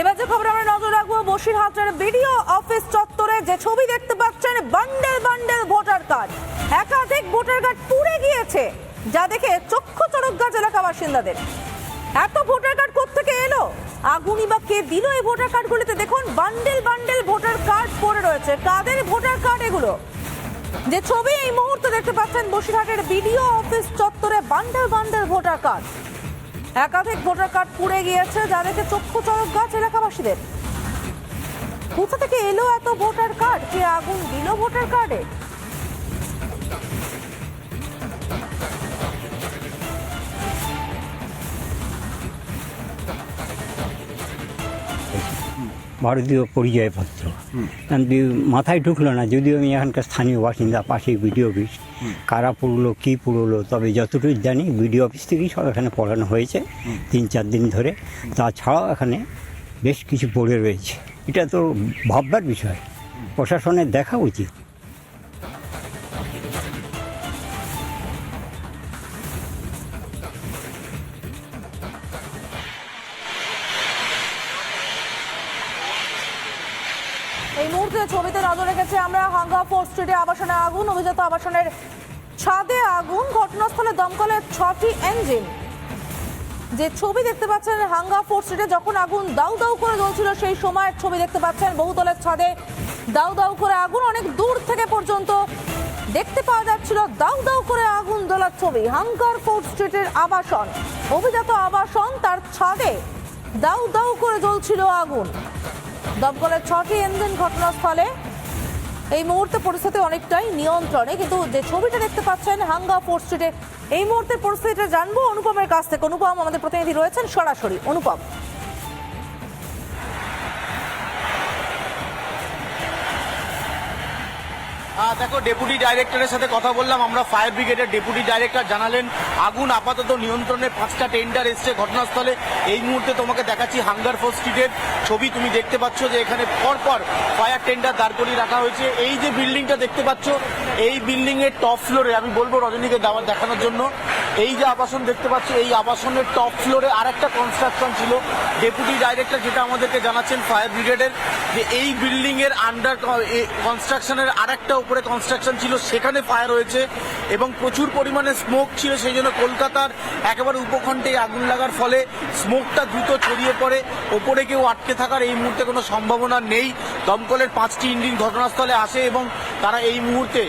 এবার যে খবর আমরা নজর রাখব, বসিরহাটের বিডিও অফিস চত্বরে যে ছবি দেখতে পাচ্ছেন, বান্ডেল বান্ডেল ভোটার কার্ড। একাধিক ভোটার কার্ড পুড়ে গিয়েছে, যা দেখে চক্ষু চড়ক গাছ এলাকা বাসিন্দাদের। এত ভোটার কার্ড কোথেকে এলো? আগুনই বা কে দিল এই ভোটার কার্ডগুলিতে? দেখুন, বান্ডেল বান্ডেল ভোটার কার্ড পড়ে রয়েছে। কাদের ভোটার কার্ড এগুলো? যে ছবি এই মুহূর্তে দেখতে পাচ্ছেন, বসিরহাটের বিডিও অফিস চত্বরে বান্ডেল বান্ডেল ভোটার কার্ড। একাধিক ভোটার কার্ড পুড়ে গিয়েছে যা দেখে চক্ষু চড়ক গাছ এলাকাবাসীদের। কোথা থেকে এলো এত ভোটার কার্ড? কে আগুন দিল ভোটার কার্ডে? ভারতীয় পরিচয়পত্র। মাথায় ঢুকলো না যদিও আমি এখানকার স্থানীয় বাসিন্দা পাশে বিডিও অফিস। কারা পুরলো কী পুরলো তবে যতটুকু জানি বিডিও অফিস থেকেই সব এখানে পড়ানো হয়েছে তিন চার দিন ধরে। তাছাড়াও এখানে বেশ কিছু পড়ে রয়েছে। এটা তো ভাববার বিষয়। প্রশাসনের দেখা উচিত। ছবিতে আমরা হাঙ্গা ফোর্ট স্ট্রিটে আবাসনে আগুন, অভিজাত আবাসনের ছাদে আগুন, ঘটনাস্থলে দমকলের ছটি ইঞ্জিন যে ছবি দেখতে পাচ্ছেন হাঙ্গা ফোর্ট স্ট্রিটে, যখন আগুন দাউ দাউ করে জ্বলছিল, সেই সময়ের ছবি দেখতে পাচ্ছেন বহুতলের ছাদে দাউ দাউ করে আগুন, অনেক দূর থেকে পর্যন্ত দেখতে পাওয়া যাচ্ছিল দাউ দাউ করে আগুন দোলার ছবি। হাঙ্গার ফোর্ট স্ট্রিটের আবাসন, অভিজাত আবাসন তার ছাদে দাউ দাউ করে জ্বলছিল আগুন। দমকলের ছটি ইঞ্জিন ঘটনাস্থলে এই মুহূর্তে পরিস্থিতি অনেকটাই নিয়ন্ত্রণে, কিন্তু যে ছবিটা দেখতে পাচ্ছেন হাঙ্গা ফোর স্ট্রিটে, এই মুহূর্তে পরিস্থিতিটা জানব অনুপমের কাছ থেকে। অনুপম, আমাদের প্রতিনিধি রয়েছেন সরাসরি। অনুপম। দেখো ডেপুটি ডাইরেক্টরের সাথে কথা বললাম, আমরা ফায়ার ব্রিগেডের ডেপুটি ডাইরেক্টর জানালেন, আগুন আপাতত নিয়ন্ত্রণে পাঁচটা টেন্ডার এসছে ঘটনাস্থলে। এই মুহূর্তে তোমাকে দেখাচ্ছি হাঙ্গার ফোর্স স্ট্রিটের ছবি, তুমি দেখতে পাচ্ছ যে এখানে পরপর ফায়ার টেন্ডার দাঁড় করিয়ে রাখা হয়েছে। এই যে বিল্ডিংটা দেখতে পাচ্ছ, এই বিল্ডিং এর টপ ফ্লোরে আমি বলব রজনীকে দেখানোর জন্য এই যে আবাসন দেখতে পাচ্ছি, এই আবাসনের টপ ফ্লোরে আরেকটা কনস্ট্রাকশন ছিল। ডেপুটি ডাইরেক্টর যেটা আমাদেরকে জানাচ্ছেন ফায়ার ব্রিগেডের যে এই বিল্ডিং এর আন্ডার কনস্ট্রাকশনের আরেকটা উপরে কনস্ট্রাকশন ছিল, সেখানে ফায়ার হয়েছে এবং প্রচুর পরিমাণে স্মোক ছিল, সেই জন্য কলকাতার একেবারে উপখণ্ডে আগুন লাগার ফলে স্মোকটা দ্রুত ছড়িয়ে পড়ে। ওপরে কেউ আটকে থাকার এই মুহূর্তে কোনো সম্ভাবনা নেই। দমকলের পাঁচটি ইঞ্জিন ঘটনাস্থলে আসে এবং তারা এই মুহূর্তে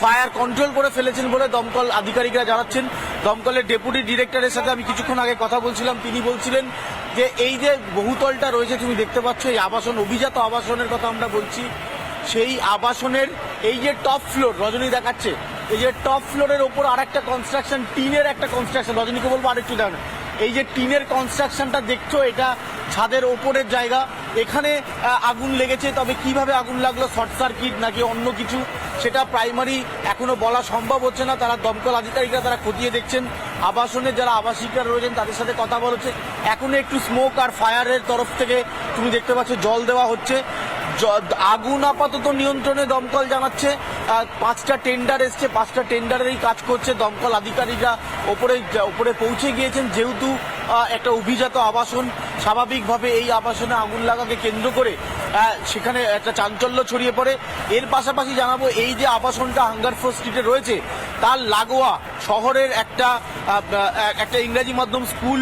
ফায়ার কন্ট্রোল করে ফেলেছেন বলে দমকল আধিকারিকরা জানাচ্ছেন। দমকলের ডেপুটি ডিরেক্টরের সাথে আমি কিছুক্ষণ আগে কথা বলছিলাম। তিনি বলছিলেন যে, এই যে বহুতলটা রয়েছে, তুমি দেখতে পাচ্ছ, এই আবাসন, অভিজাত আবাসনের কথা আমরা বলছি। সেই আবাসনের এই যে টপ ফ্লোর, রজনী দেখাচ্ছে, এই যে টপ ফ্লোরের ওপর আরেকটা কনস্ট্রাকশন টিনের একটা কনস্ট্রাকশন রজনীকে বলব আরেকটু দেখ এই যে টিনের কনস্ট্রাকশনটা দেখছ, এটা ছাদের ওপরের জায়গা এখানে আগুন লেগেছে, তবে কীভাবে আগুন লাগল, শর্ট সার্কিট নাকি অন্য কিছু, সেটা প্রাইমারি এখনও বলা সম্ভব হচ্ছে না। তারা দমকল আধিকারিকরা তারা খতিয়ে দেখছেন। আবাসনের যারা আবাসিকরা রয়েছেন, তাদের সাথে কথা বলছে এখনও একটু স্মোক আর ফায়ারের তরফ থেকে তুমি দেখতে পাচ্ছ, জল দেওয়া হচ্ছে। আগুন আপাতত নিয়ন্ত্রণে দমকল জানাচ্ছে। পাঁচটা টেন্ডার এসছে, পাঁচটা টেন্ডারেরই কাজ করছে। দমকল আধিকারিকরা ওপরে ওপরে পৌঁছে গিয়েছেন। যেহেতু একটা অভিজাত আবাসন, স্বাভাবিকভাবে এই আবাসনে আগুন লাগাকে কেন্দ্র করে সেখানে একটা চাঞ্চল্য ছড়িয়ে পড়ে। এর পাশাপাশি জানাব, এই যে আবাসনটা হাঙ্গারফোর স্ট্রিটে রয়েছে, তার লাগোয়া শহরের একটা একটা ইংরাজি মাধ্যম স্কুল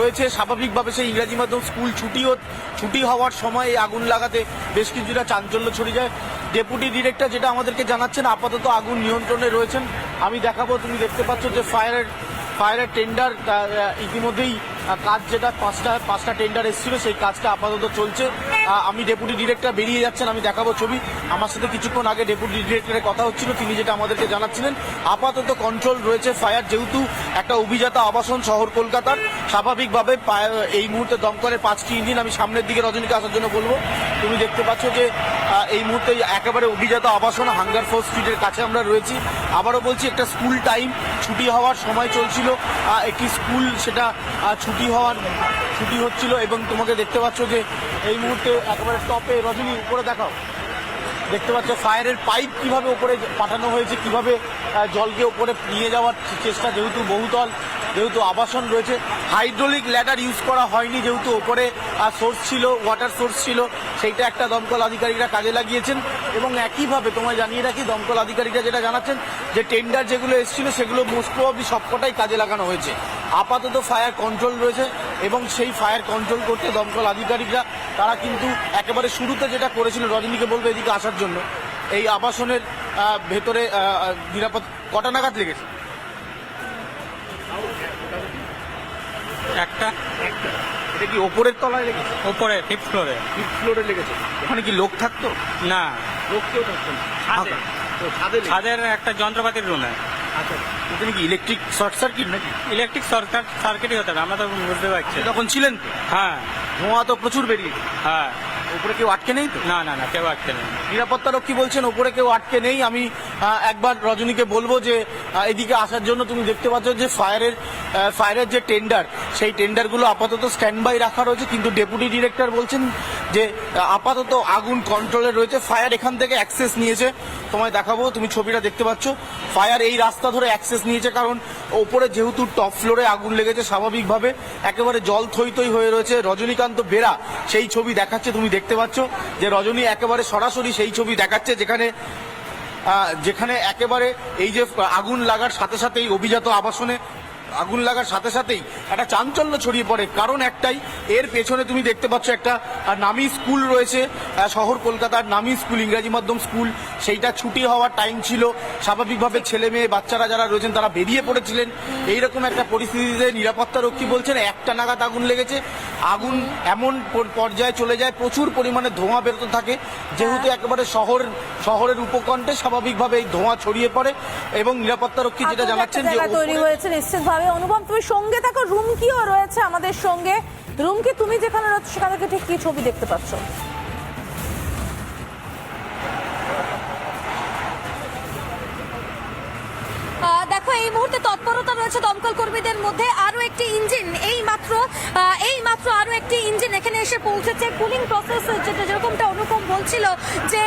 রয়েছে। স্বাভাবিকভাবে সেই ইংরাজি মাধ্যম স্কুল ছুটি ছুটি হওয়ার সময় এই আগুন লাগাতে বেশ কিছুটা চাঞ্চল্য ছড়িয়ে যায়। ডেপুটি ডিরেক্টর যেটা আমাদেরকে জানাচ্ছেন, আপাতত আগুন নিয়ন্ত্রণে রয়েছেন। আমি দেখাবো, তুমি দেখতে পাচ্ছ যে ফায়ারের ফায়ারের টেন্ডার ইতিমধ্যেই কাজ যেটা পাঁচটা পাঁচটা টেন্ডার এসেছিল, সেই কাজটা আপাতত চলছে। আমি ডেপুটি ডিরেক্টর বেরিয়ে যাচ্ছেন, আমি দেখাবো ছবি। আমার সাথে কিছুক্ষণ আগে ডেপুটি ডিরেক্টরের কথা হচ্ছিল, তিনি যেটা আমাদেরকে জানাচ্ছিলেন। আপাতত কন্ট্রোল রয়েছে ফায়ার, যেহেতু একটা অভিজাত আবাসন শহর কলকাতার। স্বাভাবিকভাবে এই মুহূর্তে দমকলের পাঁচটি ইঞ্জিন, আমি সামনের দিকে রজনীকে আসার জন্য বলব। তুমি দেখতে পাচ্ছ যে এই মুহূর্তে একেবারে অভিজাত আবাসন হাঙ্গার ফোর্স স্ট্রিটের কাছে আমরা রয়েছি। আবারও বলছি, একটা স্কুল টাইম ছুটি হওয়ার সময় চলছিল। একটি স্কুল সেটা ছুটি হওয়ার, ছুটি হচ্ছিল এবং তোমাকে দেখতে পাচ্ছ যে এই মুহূর্তে একেবারে টপে রজনী, উপরে দেখাও। দেখতে পাচ্ছ ফায়ারের পাইপ কীভাবে উপরে পাঠানো হয়েছে, কীভাবে জলকে উপরে নিয়ে যাওয়ার চেষ্টা, যেহেতু বহুতল, যেহেতু আবাসন রয়েছে। হাইড্রোলিক ল্যাডার ইউজ করা হয়নি, যেহেতু ওপরে সোর্স ছিল ওয়াটার সোর্স ছিল। সেইটা একটা দমকল আধিকারিকরা কাজে লাগিয়েছেন এবং একইভাবে তোমায় জানিয়ে রাখি, দমকল আধিকারিকরা যেটা জানাচ্ছেন যে টেন্ডার যেগুলো এসেছিল সেগুলো মোস্ট প্রবাবলি সবকটাই কাজে লাগানো হয়েছে। আপাতত ফায়ার কন্ট্রোল রয়েছে এবং সেই ফায়ার কন্ট্রোল করতে দমকল আধিকারিকরা, তারা কিন্তু একেবারে শুরুতে যেটা করেছিল, রজনীকে বলবে এদিকে আসার জন্য, এই আবাসনের ভেতরে নিরাপদ, কটা নাগাদ লেগেছে? একটা। এটা কি ওপরের তলায় লেগেছে? ওপরে ফিফথ ফ্লোরে ফিফথ ফ্লোরে লেগেছে। ওখানে কি লোক থাকতো? না। লোক কেউ থাকতো না। ছাদে। লেগেছে। ছাদের একটা যন্ত্রপাতির রুমে। আচ্ছা। ওখানে কি ইলেকট্রিক শর্ট সার্কিট নাকি? ইলেকট্রিক সার্কিট সার্কিটই হতে হবে আমরা তো বুঝতে পারছি তখন ছিলেন তো? হ্যাঁ। ধোঁয়া তো প্রচুর বেরিয়েছে হ্যাঁ। উপরে কেউ আটকে নেই তো? না না না কেউ আটকে নেই। নিরাপত্তা রক্ষী বলছেন ওপরে কেউ আটকে নেই। আমি একবার রজনীকে বলব যে এদিকে আসার জন্য তুমি দেখতে পাচ্ছ যে ফায়ারের ফায়ারের যে টেন্ডার সেই টেন্ডারগুলো আপাতত স্ট্যান্ড বাই রাখা রয়েছে। কিন্তু ডেপুটি ডিরেক্টর বলছেন যে আপাতত আগুন কন্ট্রোলে রয়েছে। ফায়ার এখান থেকে অ্যাক্সেস নিয়েছে। তোমায় দেখাবো, তুমি ছবিটা দেখতে পাচ্ছ। ফায়ার এই রাস্তা ধরে অ্যাক্সেস নিয়েছে কারণ ওপরে যেহেতু টপ ফ্লোরে আগুন লেগেছে স্বাভাবিকভাবে। একেবারে জল থই থই হয়ে রয়েছে রজনীকান্ত বেরা। সেই ছবি দেখাচ্ছে, তুমি দেখতে পাচ্ছ। যে রজনী একেবারে সরাসরি সেই ছবি দেখাচ্ছে যেখানে যেখানে একেবারে এই যে আগুন লাগার সাথে সাথেই অভিজাত আবাসনে আগুন লাগার সাথে সাথেই একটা চাঞ্চল্য ছড়িয়ে পড়ে। কারণ একটাই, এর পেছনে তুমি দেখতে পাচ্ছ একটা নামি স্কুল রয়েছে শহর কলকাতার নামি স্কুল, ইংরাজি মাধ্যম স্কুল। সেইটা ছুটি হওয়ার টাইম ছিল। স্বাভাবিকভাবে ছেলে মেয়ে, বাচ্চারা যারা রয়েছেন, তারা বেরিয়ে পড়েছিলেন। এইরকম একটা পরিস্থিতিতে নিরাপত্তা রক্ষী বলছেন, একটা নাগাদ আগুন লেগেছে। আগুন এমন পর্যায়ে চলে যায় প্রচুর পরিমাণে ধোঁয়া বেরোতে থাকে। যেহেতু একেবারে শহর শহরের উপকণ্ঠে স্বাভাবিকভাবে এই ধোঁয়া ছড়িয়ে পড়ে এবং নিরাপত্তারক্ষী যেটা জানাচ্ছেন যে তৈরি হয়েছে নিশ্চিতভাবে। অনুভব তুমি সঙ্গে থাকো রুমকিও রয়েছে আমাদের সঙ্গে। রুমকি তুমি যেখানে রয়েছো সেখানে থেকে ঠিক কি ছবি দেখতে পাচ্ছ আহ, দেখো এই মুহূর্তে তৎপরতা রয়েছে দমকল কর্মীদের মধ্যে। আরও একটি ইঞ্জিন, এই মাত্র এই মাত্র আরও একটি ইঞ্জিন এখানে এসে পৌঁছেছে। কুলিং প্রসেস যেটা যেরকমটা অনুপম বলছিল যে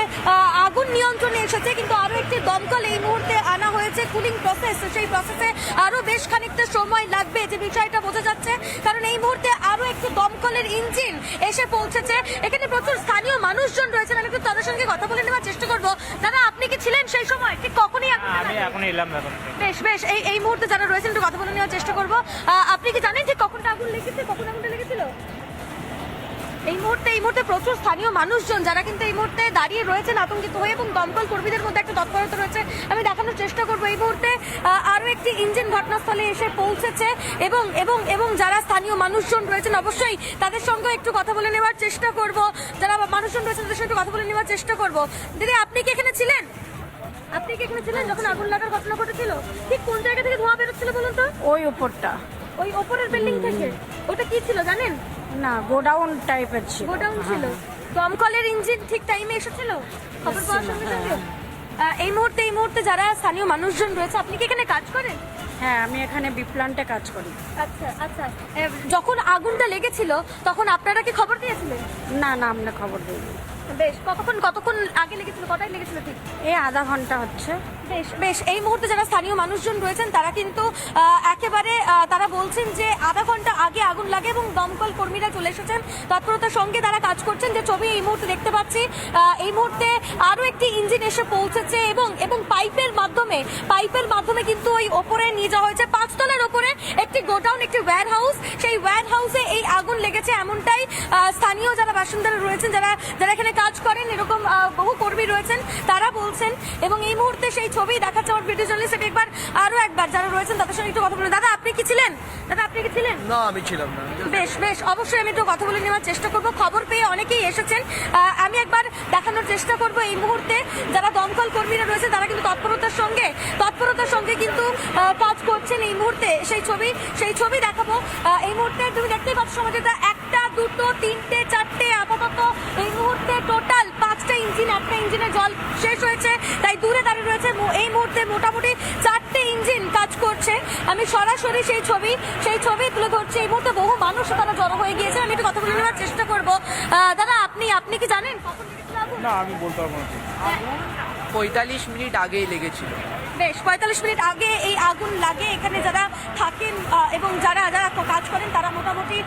আগুন নিয়ন্ত্রণে এসেছে, কিন্তু আরও একটি দমকল এই মুহূর্তে আনা হয়েছে কুলিং প্রসেস সেই প্রসেসে আরও বেশ খানিকটা সময় লাগবে যে বিষয়টা বোঝা যাচ্ছে। কারণ এই মুহূর্তে আরও একটি দমকলের ইঞ্জিন এসে পৌঁছেছে। এখানে প্রচুর স্থানীয় মানুষজন রয়েছেন। আমি একটু তাদের সঙ্গে কথা বলে নেওয়ার চেষ্টা করব। দাদা আপনি কি ছিলেন সেই সময়? ঠিক কখনই আমি এখন এলাম বেশ বেশ এই এই মুহূর্তে যারা রয়েছেন একটু কথা বলে নেওয়ার চেষ্টা করব। আপনি কি জানেন যে কখনটা আগুন লেগেছে? কখন আগুনটা লেগেছিল? মুহূর্তে এই মুহূর্তে প্রচুর স্থানীয় মানুষজন যারা কিন্তু এই মুহূর্তে দাঁড়িয়ে রয়েছেন আতঙ্কিত হয়ে এবং দমকল কর্মীদের মধ্যে একটা তৎপরতা রয়েছে। আমি দেখানোর চেষ্টা করব এই মুহূর্তে। আহ, আরও একটি ইঞ্জিন ঘটনাস্থলে এসে পৌঁছেছে এবং এবং এবং যারা স্থানীয় মানুষজন রয়েছেন অবশ্যই তাদের সঙ্গে একটু কথা বলে নেওয়ার চেষ্টা করব। যারা মানুষজন রয়েছেন তাদের সঙ্গে কথা বলে নেওয়ার চেষ্টা করব। দিদি আপনি কি এখানে ছিলেন? আপনি কি এখানে ছিলেন যখন আগুন লাগার ঘটনা ঘটেছিল? ঠিক কোন জায়গা থেকে ধোঁয়া বেরোচ্ছিল বলুন তো? ওই উপরটা ওই ওপরের বিল্ডিং থেকে? ওটা কি ছিল জানেন? না গোডাউন টাইপের ছিল। গোডাউন ছিল। দমকলের ইঞ্জিন ঠিক টাইমে এসেছিল? খবর পাওয়ার সঙ্গে সঙ্গে? এই মুহূর্তে এই মুহূর্তে যারা স্থানীয় মানুষজন রয়েছে আপনি কি এখানে কাজ করেন? হ্যাঁ আমি এখানে বিপ্লান্টে কাজ করি। আচ্ছা আচ্ছা। যখন আগুনটা লেগেছিল তখন আপনারা কি খবর দিয়েছিলেন? না না আমরা খবর দিই বেশ কতক্ষণ কতক্ষণ আগে লেগেছিল? কটায় লেগেছিল ঠিক? এই আধা ঘণ্টা হচ্ছে। বেশ বেশ এই মুহূর্তে যারা স্থানীয় মানুষজন রয়েছেন তারা কিন্তু একেবারে তারা বলছেন যে আধা ঘণ্টা আগে আগুন লাগে এবং দমকল কর্মীরা চলে এসেছেন। তৎপরতার সঙ্গে তারা কাজ করছেন। যে ছবি এই মুহূর্তে দেখতে পাচ্ছি। এই মুহূর্তে আরও একটি ইঞ্জিন এসে পৌঁছেছে এবং এবং মাধ্যমে পাইপের মাধ্যমে কিন্তু ওই ওপরে নিয়ে যাওয়া হয়েছে। পাঁচতলার ওপরে একটি গোডাউন একটি ওয়্যার হাউস সেই ওয়্যার হাউসে এই আগুন লেগেছে এমনটাই স্থানীয় যারা বাসিন্দারা রয়েছেন যারা যারা এখানে কাজ করেন এরকম বহু কর্মী রয়েছেন তারা বলছেন এবং এই মুহূর্তে সেই ছবি দেখাচ্ছে আমার ভিডিও জার্নালিস্ট একবার আরও একবার যারা রয়েছেন তাদের সঙ্গে একটু কথা বলুন। দাদা আপনি কি ছিলেন? দাদা আপনি কি ছিলেন? না আমি ছিলাম না বেশ বেশ অবশ্যই আমি একটু কথা বলে নেওয়ার চেষ্টা করব। খবর পেয়ে অনেকেই এসেছেন। আমি একবার দেখানোর চেষ্টা করব এই মুহূর্তে। যারা দমকল কর্মীরা রয়েছে তারা কিন্তু তৎপরতার সঙ্গে তৎপরতার সঙ্গে কিন্তু কাজ করছেন এই মুহূর্তে সেই ছবি সেই ছবি দেখাবো। এই মুহূর্তে তুমি দেখতেই পাচ্ছ সমাজেটা একটা দুটো তিনটে চারটে আপাতত এই মুহূর্তে টোটাল পাঁচটা ইঞ্জিন একটা ইঞ্জিনে জল শেষ হয়েছে তাই দূরে দাঁড়িয়ে রয়েছে এই মুহূর্তে মোটামুটি চারটে ইঞ্জিন কাজ করছে। আমি সরাসরি সেই ছবি সেই ছবি তুলে ধরছি। এই মুহূর্তে বহু মানুষ তারা জড়ো হয়ে গিয়েছে আমি একটু কথা বলে নেওয়ার চেষ্টা করব। আহ, দাদা আপনি আপনি কি জানেন? কখন না আমি বলতে পারব না। পঁয়তাল্লিশ মিনিট আগেই লেগেছিল। বেশ পঁয়তাল্লিশ মিনিট আগে এই আগুন লাগে এখানে যারা থাকেন এবং যারা যারা কাজ করেন তারা মোটামুটি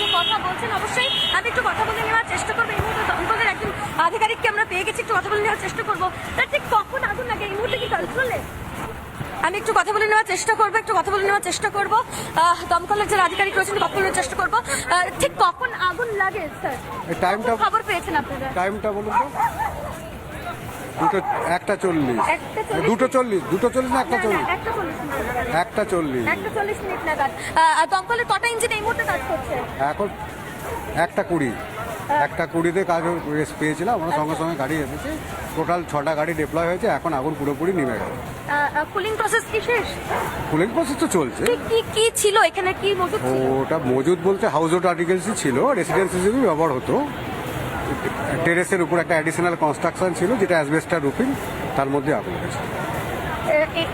যে কথা বলছেন অবশ্যই আমি একটু কথা বলে নেওয়ার চেষ্টা করব। এই মুহূর্তে দমকলের একজন আধিকারিককে আমরা পেয়ে গেছি একটু কথা বলে নেওয়ার চেষ্টা করব। তার ঠিক কখন আগুন লাগে? এই মুহূর্তে কি কন্ট্রোলে আমি একটু কথা বলে নেওয়ার চেষ্টা করব একটু কথা বলে নেওয়ার চেষ্টা করব। দমকলের যারা আধিকারিক রয়েছেন কথা বলে নেওয়ার চেষ্টা করব। ঠিক কখন আগুন লাগে স্যার টাইমটা খবর পেয়েছেন আপনারা? টাইমটা বলুন তো। দুটো একটা চল্লিশ। দুটো চল্লিশ দুটো চল্লিশ না একটা চল্লিশ? একটা চল্লিশ একটা চল্লিশ। মিনিট নাগাদ। দমকলের কটা ইঞ্জিন এই মুহূর্তে কাজ করছে? এখন একটা কুড়ি। একটা কুড়িতে কাজ রেস্ট পেয়েছিলাম আমরা সঙ্গে সঙ্গে গাড়ি এসেছে। টোটাল ছটা গাড়ি ডিপ্লয় হয়েছে এখন আগুন পুরোপুরি নেমে গেছে। কুলিং প্রসেস কি শেষ? কুলিং প্রসেস তো চলছে। কি কি কি ছিল? এখানে কি মজুদ ওটা মজুদ বলতে হাউস হোল্ড আর্টিকেলসই ছিল রেসিডেন্স হিসেবে ব্যবহার হতো। টেরেসের উপর একটা অ্যাডিশনাল কনস্ট্রাকশন ছিল যেটা অ্যাসবেস্টার রুফিং তার মধ্যে আগুন লেগেছে।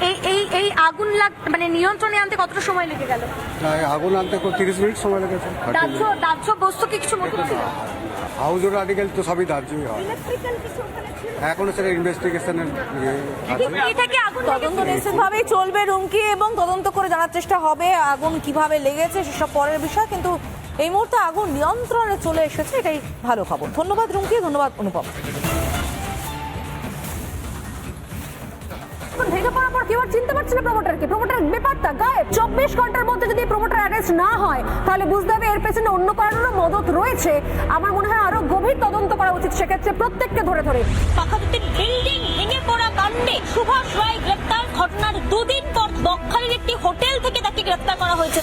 এই এই এই আগুন লাগ মানে নিয়ন্ত্রণে আনতে কতটা সময় লেগে গেল? তাই আগুন আনতে তিরিশ মিনিট সময় লেগেছে দাহ্য দাহ্য বস্তু কি কিছু মজুদ ছিল? হাউস হোল্ড আর্টিকেল তো সবই দাহ্যই হয়। ইলেকট্রিক্যাল কিছু ওখানে ছিল? এখনও সেটা ইনভেস্টিগেশনের ইয়ে থেকে আগুন তদন্ত? নিশ্চিতভাবেই চলবে রুমকি এবং তদন্ত করে জানার চেষ্টা হবে আগুন কীভাবে লেগেছে সেসব পরের বিষয় কিন্তু এই মুহূর্তে আগুন নিয়ন্ত্রণে চলে এসেছে এটাই ভালো খবর। ধন্যবাদ রুমকি ধন্যবাদ অনুপম। ভেঙে পড়ার পর কেউ আর চিনতে পারছিল প্রমোটারকে প্রমোটার ব্যাপারটা গায়েব। চব্বিশ ঘণ্টার মধ্যে যদি প্রমোটার অ্যারেস্ট না হয় তাহলে বুঝতে হবে এর পেছনে অন্য কারণেরও মদত রয়েছে। আমার মনে হয় আরও গভীর তদন্ত করা উচিত সেক্ষেত্রে প্রত্যেককে ধরে ধরে। পাখাতের বিল্ডিং ভেঙে পড়া কাণ্ডে সুভাষ রায় গ্রেপ্তার। ঘটনার দুদিন পর বকখালির একটি হোটেল থেকে তাকে গ্রেপ্তার করা হয়েছে।